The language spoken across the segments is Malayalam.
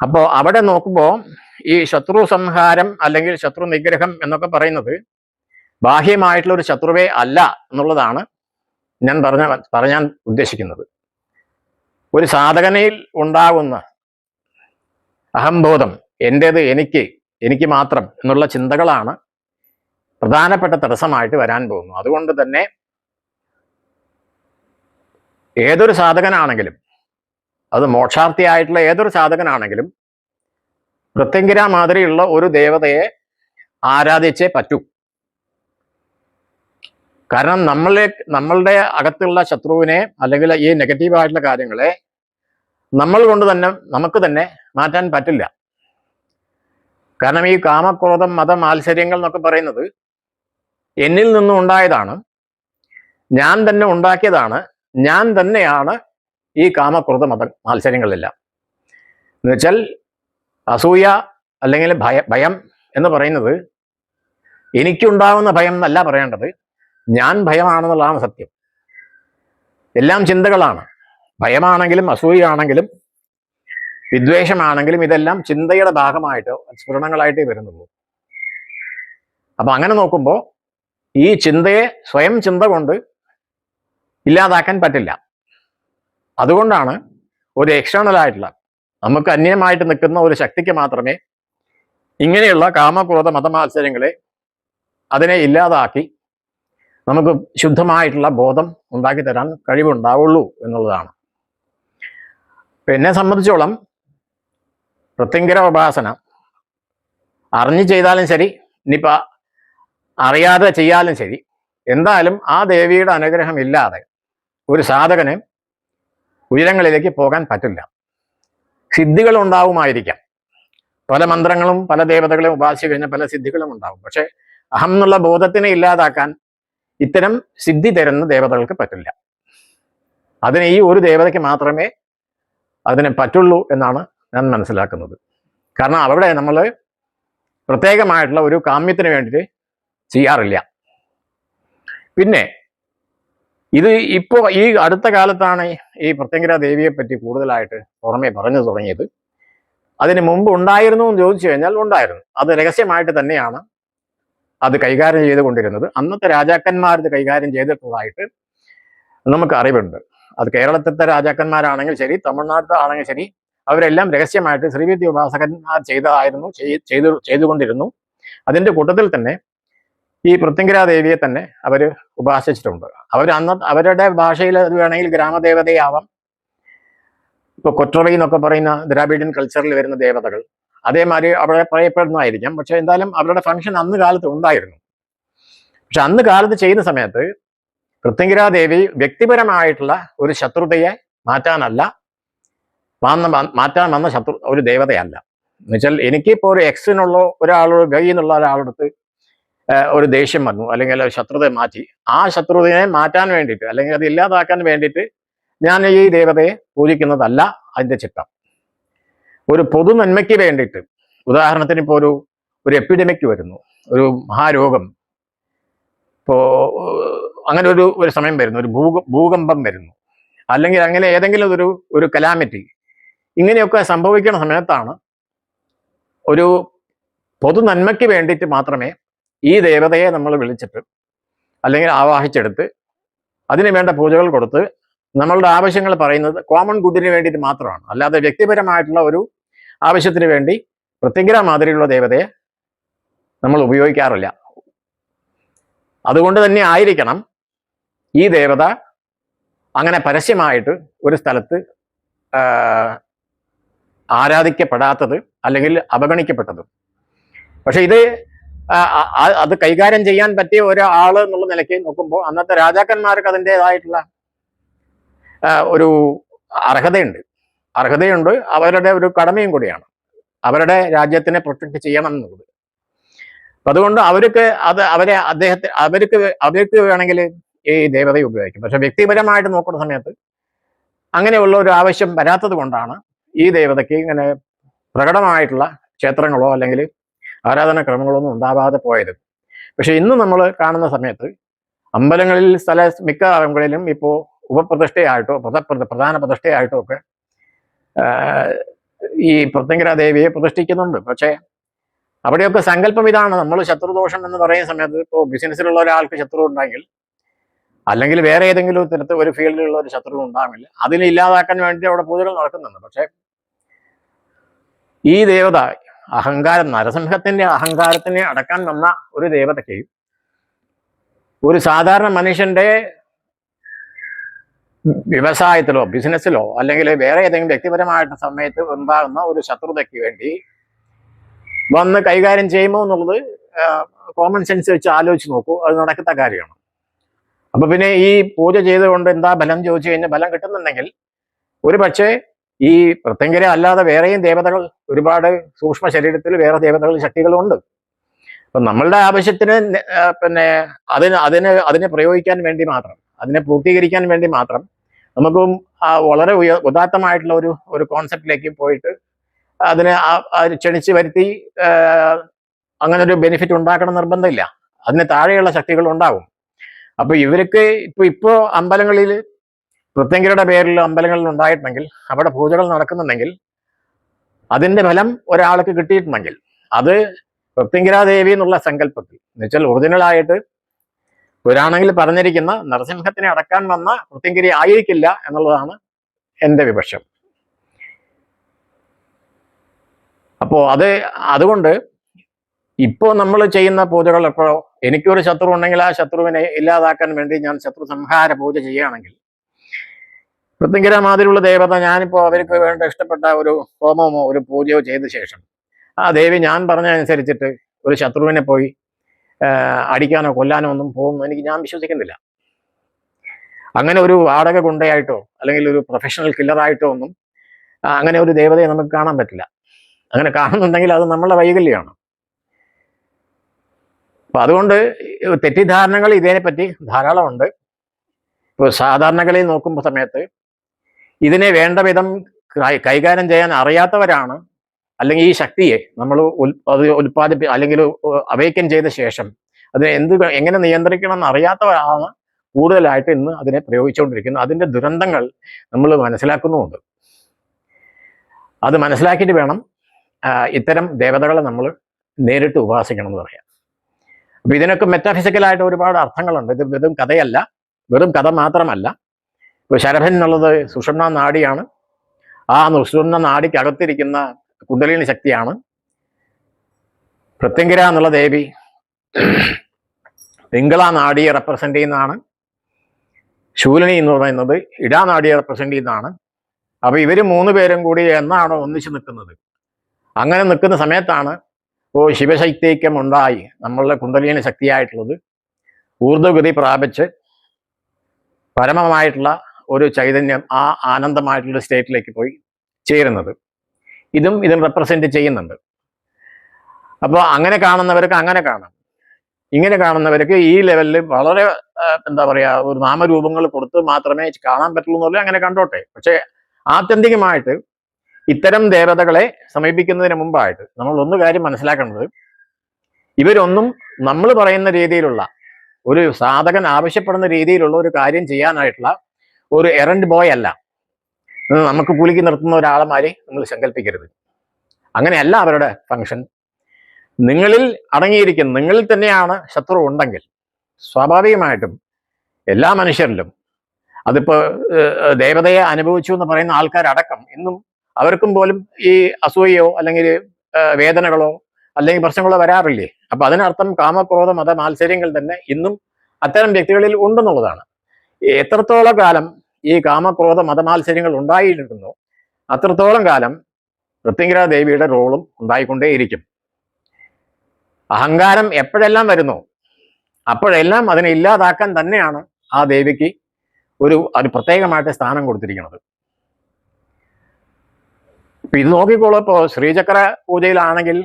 അപ്പോൾ അവിടെ നോക്കുമ്പോൾ ഈ ശത്രു സംഹാരം അല്ലെങ്കിൽ ശത്രു നിഗ്രഹം എന്നൊക്കെ പറയുന്നത് ബാഹ്യമായിട്ടുള്ള ഒരു ശത്രുവേ അല്ല എന്നുള്ളതാണ് ഞാൻ പറഞ്ഞ പറയാൻ ഉദ്ദേശിക്കുന്നത്. ഒരു സാധകനയിൽ ഉണ്ടാകുന്ന അഹംബോധം എന്റേത് എനിക്ക് എനിക്ക് മാത്രം എന്നുള്ള ചിന്തകളാണ് പ്രധാനപ്പെട്ട തടസ്സമായിട്ട് വരാൻ പോകുന്നു അതുകൊണ്ട് തന്നെ ഏതൊരു സാധകനാണെങ്കിലും അത് മോക്ഷാർത്ഥിയായിട്ടുള്ള ഏതൊരു സാധകനാണെങ്കിലും പ്രത്യങ്കിര മാതിരിയുള്ള ഒരു ദേവതയെ ആരാധിച്ചേ പറ്റൂ. കാരണം നമ്മളെ നമ്മളുടെ അകത്തുള്ള ശത്രുവിനെ അല്ലെങ്കിൽ ഈ നെഗറ്റീവ് ആയിട്ടുള്ള കാര്യങ്ങളെ നമ്മൾ കൊണ്ട് തന്നെ നമുക്ക് തന്നെ മാറ്റാൻ പറ്റില്ല. കാരണം ഈ കാമക്രോധം മത മാത്സര്യങ്ങൾ എന്നൊക്കെ പറയുന്നത് എന്നിൽ നിന്നും ഉണ്ടായതാണ്. ഞാൻ തന്നെ ഉണ്ടാക്കിയതാണ്. ഞാൻ തന്നെയാണ് ഈ കാമക്രോധ മത മത്സരങ്ങളിലെല്ലാം എന്നുവെച്ചാൽ അസൂയ അല്ലെങ്കിൽ ഭയ ഭയം എന്ന് പറയുന്നത് എനിക്കുണ്ടാവുന്ന ഭയം എന്നല്ല പറയേണ്ടത്. ഞാൻ ഭയമാണെന്നുള്ളതാണ് സത്യം. എല്ലാം ചിന്തകളാണ്. ഭയമാണെങ്കിലും അസൂയയാണെങ്കിലും വിദ്വേഷമാണെങ്കിലും ഇതെല്ലാം ചിന്തയുടെ ഭാഗമായിട്ട് സ്ഫുരണങ്ങളായിട്ടേ വരുന്നുള്ളൂ. അപ്പൊ അങ്ങനെ നോക്കുമ്പോൾ ഈ ചിന്തയെ സ്വയം ചിന്ത കൊണ്ട് ഇല്ലാതാക്കാൻ പറ്റില്ല. അതുകൊണ്ടാണ് ഒരു എക്സ്റ്റേണൽ ആയിട്ടുള്ള നമുക്ക് അന്യമായിട്ട് നിൽക്കുന്ന ഒരു ശക്തിക്ക് മാത്രമേ ഇങ്ങനെയുള്ള കാമക്രോധ മതമാത്സര്യങ്ങളെ അതിനെ ഇല്ലാതാക്കി നമുക്ക് ശുദ്ധമായിട്ടുള്ള ബോധം ഉണ്ടാക്കി തരാൻ കഴിവുണ്ടാവുള്ളൂ എന്നുള്ളതാണ്. എന്നെ സംബന്ധിച്ചോളം പ്രത്യങ്കര ഉപാസന. അറിഞ്ഞു ചെയ്താലും ശരി ഇനിയിപ്പ അറിയാതെ ചെയ്യാലും ശരി. എന്തായാലും ആ ദേവിയുടെ അനുഗ്രഹം ഇല്ലാതെ ഒരു സാധകന് ഉയരങ്ങളിലേക്ക് പോകാൻ പറ്റില്ല. സിദ്ധികൾ ഉണ്ടാവുമായിരിക്കാം പല മന്ത്രങ്ങളും പല ദേവതകളെ ഉപാസിച്ചു കഴിഞ്ഞാൽ പല സിദ്ധികളും ഉണ്ടാവും. പക്ഷെ അഹം എന്നുള്ള ബോധത്തിനെ ഇല്ലാതാക്കാൻ ഇത്തരം സിദ്ധി തരുന്ന ദേവതകൾക്ക് പറ്റില്ല. അതിന് ഈ ഒരു ദേവതയ്ക്ക് മാത്രമേ അതിനെ പറ്റുള്ളൂ എന്നാണ് ഞാൻ മനസ്സിലാക്കുന്നത്. കാരണം അവിടെ നമ്മൾ പ്രത്യേകമായിട്ടുള്ള ഒരു കാമ്യത്തിന് വേണ്ടിയിട്ട് ചെയ്യാറില്ല. പിന്നെ ഇത് ഇപ്പോൾ ഈ അടുത്ത കാലത്താണ് ഈ പ്രത്യങ്കര ദേവിയെ പറ്റി കൂടുതലായിട്ട് പുറമെ പറഞ്ഞു തുടങ്ങിയത്. അതിന് മുമ്പ് ഉണ്ടായിരുന്നു എന്ന് ചോദിച്ചു കഴിഞ്ഞാൽ ഉണ്ടായിരുന്നു. അത് രഹസ്യമായിട്ട് തന്നെയാണ് അത് കൈകാര്യം ചെയ്തുകൊണ്ടിരുന്നത്. അന്നത്തെ രാജാക്കന്മാർ ഇത് കൈകാര്യം ചെയ്തിട്ടുള്ളതായിട്ട് നമുക്ക് അറിവുണ്ട്. അത് കേരളത്തിലത്തെ രാജാക്കന്മാരാണെങ്കിൽ ശരി തമിഴ്നാട്ടിലെ ആണെങ്കിൽ ശരി അവരെല്ലാം രഹസ്യമായിട്ട് ശ്രീവിദ്യ ഉപാസകന്മാർ ചെയ്തതായിരുന്നു ചെയ്തു ചെയ്തുകൊണ്ടിരുന്നു. അതിന്റെ കൂട്ടത്തിൽ തന്നെ ഈ പൃഥ്വിങ്കര ദേവിയെ തന്നെ അവർ ഉപാസിച്ചിട്ടുണ്ട് അവർ അന്ന് അവരുടെ ഭാഷയിൽ അത് വേണമെങ്കിൽ ഗ്രാമദേവതയാവാം. ഇപ്പൊ കൊറ്ററൈ എന്നൊക്കെ പറയുന്ന ദ്രാവിഡൻ കൾച്ചറിൽ വരുന്ന ദേവതകൾ. അതേമാതിരി അവിടെ പറയപ്പെടുന്നതായിരിക്കാം. പക്ഷെ എന്തായാലും അവരുടെ ഫംഗ്ഷൻ അന്ന് കാലത്ത് ഉണ്ടായിരുന്നു. പക്ഷെ അന്ന് കാലത്ത് ചെയ്യുന്ന സമയത്ത് പൃഥ്വിങ്കര ദേവി വ്യക്തിപരമായിട്ടുള്ള ഒരു ശത്രുതയെ മാറ്റാനല്ല വന്ന മാറ്റാൻ വന്ന ശത്രു ഒരു ദേവതയല്ല. എന്നുവെച്ചാൽ എനിക്കിപ്പോൾ ഒരു എക്സിനുള്ള ഒരാളോട് ഗൈ എന്നുള്ള ഒരാളെടുത്ത് ഒരു ദേഷ്യം വന്നു അല്ലെങ്കിൽ ഒരു ശത്രുതയെ മാറ്റി. ആ ശത്രുതയെ മാറ്റാൻ വേണ്ടിയിട്ട് അല്ലെങ്കിൽ അത് ഇല്ലാതാക്കാൻ വേണ്ടിയിട്ട് ഞാൻ ഈ ദേവതയെ പൂജിക്കുന്നതല്ല അതിന്റെ ചിട്ടം. ഒരു പൊതു നന്മയ്ക്ക് വേണ്ടിയിട്ട് ഉദാഹരണത്തിന് ഇപ്പോൾ ഒരു ഒരു എപ്പിഡമിക് വരുന്നു ഒരു മഹാരോഗം. ഇപ്പോ അങ്ങനെ ഒരു ഒരു സമയം വരുന്നു ഒരു ഭൂക ഭൂകമ്പം വരുന്നു. അല്ലെങ്കിൽ അങ്ങനെ ഏതെങ്കിലും ഒരു ഒരു കലാമിറ്റി ഇങ്ങനെയൊക്കെ സംഭവിക്കുന്ന സമയത്താണ് ഒരു പൊതു നന്മയ്ക്ക് വേണ്ടിയിട്ട് മാത്രമേ ഈ ദേവതയെ നമ്മൾ വിളിച്ചിട്ട് അല്ലെങ്കിൽ ആവാഹിച്ചെടുത്ത് അതിന് വേണ്ട പൂജകൾ കൊടുത്ത് നമ്മളുടെ ആവശ്യങ്ങൾ പറയുന്നത് കോമൺ ഗുഡിന് വേണ്ടിയിട്ട് മാത്രമാണ്. അല്ലാതെ വ്യക്തിപരമായിട്ടുള്ള ഒരു ആവശ്യത്തിന് വേണ്ടി പ്രത്യേകിര മാതിരിയുള്ള ദേവതയെ നമ്മൾ ഉപയോഗിക്കാറില്ല. അതുകൊണ്ട് തന്നെ ആയിരിക്കണം ഈ ദേവത അങ്ങനെ പരസ്യമായിട്ട് ഒരു സ്ഥലത്ത് ആരാധിക്കപ്പെടാത്തത് അല്ലെങ്കിൽ അവഗണിക്കപ്പെട്ടത്. പക്ഷെ ഇത് അത് കൈകാര്യം ചെയ്യാൻ പറ്റിയ ഒരാൾ എന്നുള്ള നിലയ്ക്ക് നോക്കുമ്പോൾ അന്നത്തെ രാജാക്കന്മാർക്ക് അതിന്റെതായിട്ടുള്ള ഒരു അർഹതയുണ്ട്. അർഹതയുണ്ട്. അവരുടെ ഒരു കടമയും കൂടിയാണ്. അവരുടെ രാജ്യത്തിനെ പ്രൊട്ടക്ട് ചെയ്യണം എന്നുള്ളത് അതുകൊണ്ട് അവർക്ക് അത് അവരെ അദ്ദേഹത്തെ അവർക്ക് അവർക്ക് വേണമെങ്കിൽ ഈ ദേവതയെ ഉപയോഗിക്കും. പക്ഷെ വ്യക്തിപരമായിട്ട് നോക്കുന്ന സമയത്ത് അങ്ങനെയുള്ള ഒരു ആവശ്യം വരാത്തത് കൊണ്ടാണ് ഈ ദേവതയ്ക്ക് ഇങ്ങനെ പ്രകടമായിട്ടുള്ള ക്ഷേത്രങ്ങളോ അല്ലെങ്കിൽ ആരാധനാക്രമങ്ങളോ ക്രമങ്ങളൊന്നും ഉണ്ടാവാതെ പോയത്. പക്ഷെ ഇന്ന് നമ്മൾ കാണുന്ന സമയത്ത് അമ്പലങ്ങളിൽ സ്ഥല മിക്ക അമ്പലങ്ങളിലും ഇപ്പോൾ ഉപപ്രതിഷ്ഠയായിട്ടോ പ്രധ- പ്രധ- പ്രധാന പ്രതിഷ്ഠയായിട്ടോ ഒക്കെ ഈ പ്രത്യങ്കര ദേവിയെ പ്രതിഷ്ഠിക്കുന്നുണ്ട്. പക്ഷേ അവിടെയൊക്കെ സങ്കല്പം ഇതാണ്. നമ്മൾ ശത്രുദോഷം എന്ന് പറയുന്ന സമയത്ത് ഇപ്പോൾ ബിസിനസ്സിലുള്ള ഒരാൾക്ക് ശത്രു ഉണ്ടെങ്കിൽ അല്ലെങ്കിൽ വേറെ ഏതെങ്കിലും തരത്തിൽ ഒരു ഫീൽഡിലുള്ള ഒരു ശത്രു ഉണ്ടാകില്ല അതിനെ ഇല്ലാതാക്കാൻ വേണ്ടി അവിടെ പൂജകൾ നടക്കുന്നുണ്ട്. പക്ഷേ ഈ ദേവത അഹങ്കാരം നരസിംഹത്തിന്റെ അഹങ്കാരത്തിനെ അടക്കാൻ വന്ന ഒരു ദേവതയ്ക്ക് ഒരു സാധാരണ മനുഷ്യന്റെ വ്യവസായത്തിലോ ബിസിനസ്സിലോ അല്ലെങ്കിൽ വേറെ ഏതെങ്കിലും വ്യക്തിപരമായിട്ട് സമയത്ത് ഉണ്ടാകുന്ന ഒരു ശത്രുതയ്ക്ക് വേണ്ടി വന്ന് കൈകാര്യം ചെയ്യുമോ എന്നുള്ളത് കോമൺ സെൻസ് വെച്ച് ആലോചിച്ച് നോക്കൂ. അത് നടക്കുന്ന കാര്യമാണ്. അപ്പൊ പിന്നെ ഈ പൂജ ചെയ്തുകൊണ്ട് എന്താ ബലം ചോദിച്ചു കഴിഞ്ഞാൽ ബലം കിട്ടുന്നുണ്ടെങ്കിൽ ഒരു പക്ഷേ ഈ പ്രത്യങ്കര അല്ലാതെ വേറെയും ദേവതകൾ ഒരുപാട് സൂക്ഷ്മ ശരീരത്തിൽ വേറെ ദേവതകൾ ശക്തികളുണ്ട്. അപ്പം നമ്മളുടെ ആവശ്യത്തിന് പിന്നെ അതിന് അതിന് അതിനെ പ്രയോഗിക്കാൻ വേണ്ടി മാത്രം അതിനെ പൂർത്തീകരിക്കാൻ വേണ്ടി മാത്രം നമുക്ക് വളരെ ഉയ ഉദാത്തമായിട്ടുള്ള ഒരു ഒരു കോൺസെപ്റ്റിലേക്ക് പോയിട്ട് അതിനെ ക്ഷണിച്ച് വരുത്തി അങ്ങനെ ഒരു ബെനിഫിറ്റ് ഉണ്ടാക്കണം നിർബന്ധമില്ല. അതിന് താഴെയുള്ള ശക്തികൾ ഉണ്ടാവും. അപ്പൊ ഇവർക്ക് ഇപ്പൊ ഇപ്പോ അമ്പലങ്ങളിൽ പ്രത്യങ്കരുടെ പേരിൽ അമ്പലങ്ങളിൽ ഉണ്ടായിട്ടുണ്ടെങ്കിൽ അവിടെ പൂജകൾ നടക്കുന്നുണ്ടെങ്കിൽ അതിന്റെ ഫലം ഒരാൾക്ക് കിട്ടിയിട്ടുണ്ടെങ്കിൽ അത് പ്രത്യങ്കരാദേവി എന്നുള്ള സങ്കല്പത്തിൽ. എന്നുവെച്ചാൽ ഒറിജിനൽ ആയിട്ട് പുരാണെങ്കിൽ പറഞ്ഞിരിക്കുന്ന നരസിംഹത്തിനെ അടക്കാൻ വന്ന പ്രത്യങ്കരി ആയിരിക്കില്ല എന്നുള്ളതാണ് എന്റെ വിപക്ഷം അപ്പോ അത് അതുകൊണ്ട് ഇപ്പോ നമ്മൾ ചെയ്യുന്ന പൂജകൾ എപ്പോഴോ എനിക്കൊരു ശത്രു ഉണ്ടെങ്കിൽ ആ ശത്രുവിനെ ഇല്ലാതാക്കാൻ വേണ്ടി ഞാൻ ശത്രു സംഹാര പൂജ ചെയ്യുകയാണെങ്കിൽ പൃഥ്വിങ്കര മാതിരിയുള്ള ദേവത ഞാനിപ്പോൾ അവർക്ക് വേണ്ട ഇഷ്ടപ്പെട്ട ഒരു ഹോമമോ ഒരു പൂജയോ ചെയ്ത ശേഷം ആ ദേവി ഞാൻ പറഞ്ഞ അനുസരിച്ചിട്ട് ഒരു ശത്രുവിനെ പോയി അടിക്കാനോ കൊല്ലാനോ ഒന്നും പോകുന്നു എനിക്ക് ഞാൻ വിശ്വസിക്കുന്നില്ല. അങ്ങനെ ഒരു വാടക ഗുണ്ടയായിട്ടോ അല്ലെങ്കിൽ ഒരു പ്രൊഫഷണൽ കില്ലറായിട്ടോ ഒന്നും അങ്ങനെ ഒരു ദേവതയെ നമുക്ക് കാണാൻ പറ്റില്ല. അങ്ങനെ കാണുന്നുണ്ടെങ്കിൽ അത് നമ്മളുടെ വൈകല്യമാണ്. അപ്പൊ അതുകൊണ്ട് തെറ്റിദ്ധാരണകൾ ഇതിനെപ്പറ്റി ധാരാളമുണ്ട്. ഇപ്പോൾ സാധാരണകളിൽ നോക്കുമ്പോൾ സമയത്ത് ഇതിനെ വേണ്ട വിധം കൈകാര്യം ചെയ്യാൻ അറിയാത്തവരാണ്. അല്ലെങ്കിൽ ഈ ശക്തിയെ നമ്മൾ അത് ഉൽപ്പാദിപ്പി അല്ലെങ്കിൽ അവേക്കൻ ചെയ്ത ശേഷം അതിനെ എന്ത് എങ്ങനെ നിയന്ത്രിക്കണം എന്ന് അറിയാത്തവരാണ് കൂടുതലായിട്ട് ഇന്ന് അതിനെ പ്രയോഗിച്ചുകൊണ്ടിരിക്കുന്നത്. അതിന്റെ ദുരന്തങ്ങൾ നമ്മൾ മനസ്സിലാക്കുന്നുമുണ്ട്. അത് മനസ്സിലാക്കിയിട്ട് വേണം ഇത്തരം ദേവതകളെ നമ്മൾ നേരിട്ട് ഉപാസിക്കണം എന്ന് പറയാം. അപ്പൊ ഇതിനൊക്കെ മെറ്റാഫിസിക്കലായിട്ട് ഒരുപാട് അർത്ഥങ്ങളുണ്ട്. ഇത് വെറും കഥയല്ല. വെറും കഥ മാത്രമല്ല. ഇപ്പൊ ശരഭൻ എന്നുള്ളത് സുഷുമ്ന നാടിയാണ് ആ സുഷുമ്ന നാടിക്കകത്തിരിക്കുന്ന കുണ്ടലിനി ശക്തിയാണ്. പ്രത്യങ്കര എന്നുള്ള ദേവി പിങ്കള നാടിയെ റെപ്രസെന്റ് ചെയ്യുന്നതാണ്. ശൂലിനി എന്ന് പറയുന്നത് ഇടാ നാടിയെ റെപ്രസെന്റ് ചെയ്യുന്നതാണ്. അപ്പൊ ഇവർ മൂന്ന് പേരും കൂടി എന്നാണോ ഒന്നിച്ചു നിൽക്കുന്നത്? അങ്ങനെ നിൽക്കുന്ന സമയത്താണ് ഓ ശിവശൈത്യക്യം ഉണ്ടായി നമ്മളുടെ കുണ്ടലിനി ശക്തിയായിട്ടുള്ളത്. ഊർധ്വഗതി പ്രാപിച്ച് പരമമായിട്ടുള്ള ഒരു ചൈതന്യം ആ ആനന്ദമായിട്ടുള്ള സ്റ്റേറ്റിലേക്ക് പോയി ചേരുന്നത്. ഇതും ഇതും റെപ്രസെന്റ് ചെയ്യുന്നുണ്ട്. അപ്പോൾ അങ്ങനെ കാണുന്നവർക്ക് അങ്ങനെ കാണാം. ഇങ്ങനെ കാണുന്നവർക്ക് ഈ ലെവലിൽ വളരെ എന്താ പറയുക ഒരു നാമരൂപങ്ങൾ കൊടുത്ത് മാത്രമേ കാണാൻ പറ്റുള്ളൂ എന്നുള്ളത് അങ്ങനെ കണ്ടോട്ടെ. പക്ഷേ ആത്യന്തികമായിട്ട് ഇത്തരം ദേവതകളെ സമീപിക്കുന്നതിന് മുമ്പായിട്ട് നമ്മൾ ഒന്ന് കാര്യം മനസ്സിലാക്കേണ്ടത് ഇവരൊന്നും നമ്മൾ പറയുന്ന രീതിയിലുള്ള ഒരു സാധകൻ ആവശ്യപ്പെടുന്ന രീതിയിലുള്ള ഒരു കാര്യം ചെയ്യാനായിട്ടുള്ള ഒരു എറൻഡ് ബോയ് അല്ല. നമുക്ക് കുലുക്കി നിർത്തുന്ന ഒരാളമാരെ നിങ്ങൾ സങ്കല്പിക്കരുത് അങ്ങനെയല്ല അവരുടെ ഫങ്ഷൻ നിങ്ങളിൽ അടങ്ങിയിരിക്കുന്ന നിങ്ങളിൽ തന്നെയാണ് ശത്രു ഉണ്ടെങ്കിൽ സ്വാഭാവികമായിട്ടും എല്ലാ മനുഷ്യരിലും അതിപ്പോ ദേവതയെ അനുഭവിച്ചു എന്ന് പറയുന്ന ആൾക്കാരടക്കം ഇന്നും അവർക്കും പോലും ഈ അസൂയയോ അല്ലെങ്കിൽ വേദനകളോ അല്ലെങ്കിൽ പ്രശ്നങ്ങളോ വരാറില്ലേ? അപ്പൊ അതിനർത്ഥം കാമക്രോധ മത മാത്സര്യങ്ങൾ തന്നെ ഇന്നും അത്തരം വ്യക്തികളിൽ ഉണ്ടെന്നുള്ളതാണ്. എത്രത്തോളം കാലം ഈ കാമക്രോധ മതമാത്സര്യങ്ങൾ ഉണ്ടായിരിക്കുന്നു അത്രത്തോളം കാലം പൃഥ്വിങ്കര ദേവിയുടെ റോളും ഉണ്ടായിക്കൊണ്ടേയിരിക്കും. അഹങ്കാരം എപ്പോഴെല്ലാം വരുന്നു അപ്പോഴെല്ലാം അതിനെ ഇല്ലാതാക്കാൻ തന്നെയാണ് ആ ദേവിക്ക് ഒരു ഒരു പ്രത്യേകമായിട്ട് സ്ഥാനം കൊടുത്തിരിക്കുന്നത്. ഇത് നോക്കിക്കോളൂ ശ്രീചക്ര പൂജയിലാണെങ്കിൽ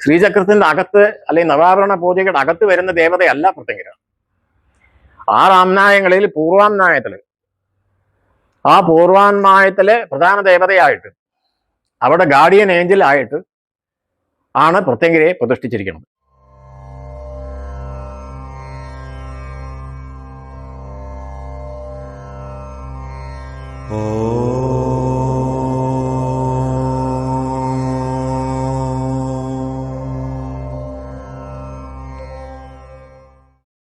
ശ്രീചക്രത്തിന്റെ അകത്ത് അല്ലെങ്കിൽ നവാഭരണ പൂജയുടെ അകത്ത് വരുന്ന ദേവതയല്ല പൃഥ്വിങ്കര ആ രാംനായങ്ങളിൽ പൂർവാംനായത്തിൽ ആ പൂർവാന്മായത്തിലെ പ്രധാന ദേവതയായിട്ട് അവിടെ ഗാർഡിയൻ ഏഞ്ചൽ ആയിട്ട് ആണ് പ്രത്യങ്കിരയെ പ്രതിഷ്ഠിച്ചിരിക്കുന്നത്. ॐ